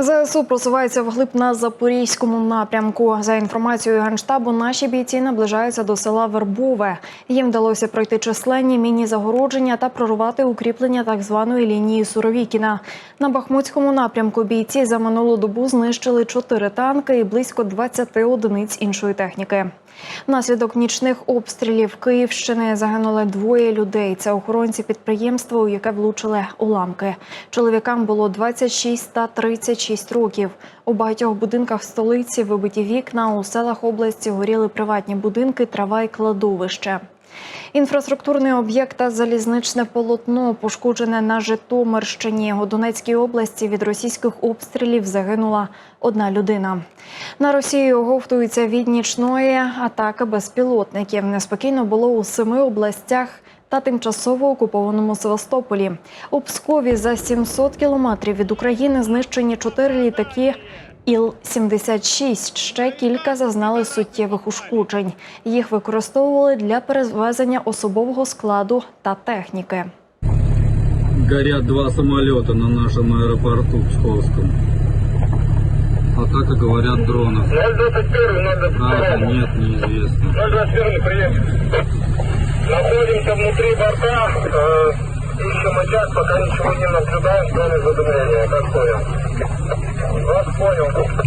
ЗСУ просувається вглиб на запорізькому напрямку. За інформацією генштабу, наші бійці наближаються до села Вербове. Їм вдалося пройти численні міні-загородження та прорвати укріплення так званої лінії Суровікіна. На Бахмутському напрямку бійці за минулу добу знищили чотири танки і близько 20 одиниць іншої техніки. Внаслідок нічних обстрілів Київщини загинули двоє людей. Це охоронці підприємства, у яке влучили уламки. Чоловікам було 26 та 36 років. У багатьох будинках столиці вибиті вікна. У селах області горіли приватні будинки, трава і кладовище. Інфраструктурний об'єкт та залізничне полотно пошкоджене на Житомирщині. У Донецькій області від російських обстрілів загинула одна людина. На Росію оговтуються від нічної атаки безпілотників. Неспокійно було у семи областях. Та тимчасово окупованому Севастополі у Пскові за 700 кілометрів від України знищені чотири літаки Іл-76. Ще кілька зазнали суттєвих ушкоджень. Їх використовували для перевезення особового складу та техніки. Горят два самолета на нашем аэропорту Псковском. Атака, говорят, дронов. 021, Правда, 022. нет, неизвестно. 021, прием. Находимся внутри борта. Э, ищем очаг, пока ничего не наблюдаем, кроме задумления, Как понял? Вас понял.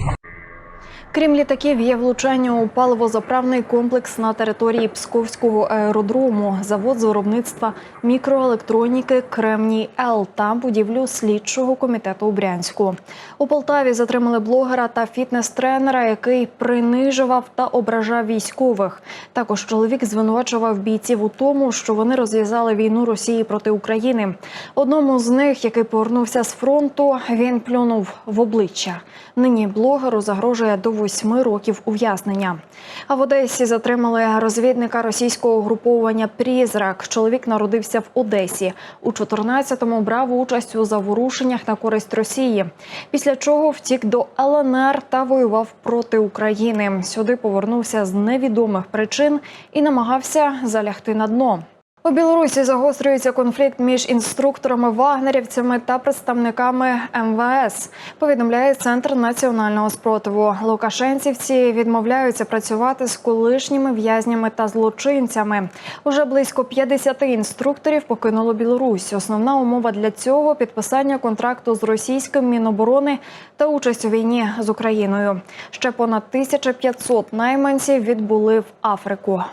Крім літаків, є влучання у паливозаправний комплекс на території Псковського аеродрому, завод з виробництва мікроелектроніки Кремній Л та будівлю слідчого комітету у Брянську. У Полтаві затримали блогера та фітнес-тренера, який принижував та ображав військових. Також чоловік звинувачував бійців у тому, що вони розв'язали війну Росії проти України. Одному з них, який повернувся з фронту, він плюнув в обличчя. Нині блогеру загрожує до восьми років ув'язнення. А в Одесі затримали розвідника російського угруповання Прізрак. Чоловік народився в Одесі. У 14-му брав участь у заворушеннях на користь Росії. Після чого втік до ЛНР та воював проти України. Сюди повернувся з невідомих причин і намагався залягти на дно. У Білорусі загострюється конфлікт між інструкторами вагнерівцями та представниками МВС. Повідомляє центр національного спротиву. Лукашенцівці відмовляються працювати з колишніми в'язнями та злочинцями. Уже близько 50 інструкторів покинуло Білорусь. Основна умова для цього підписання контракту з російським міноборони та участь у війні з Україною. Ще понад 1500 найманців відбули в Африку.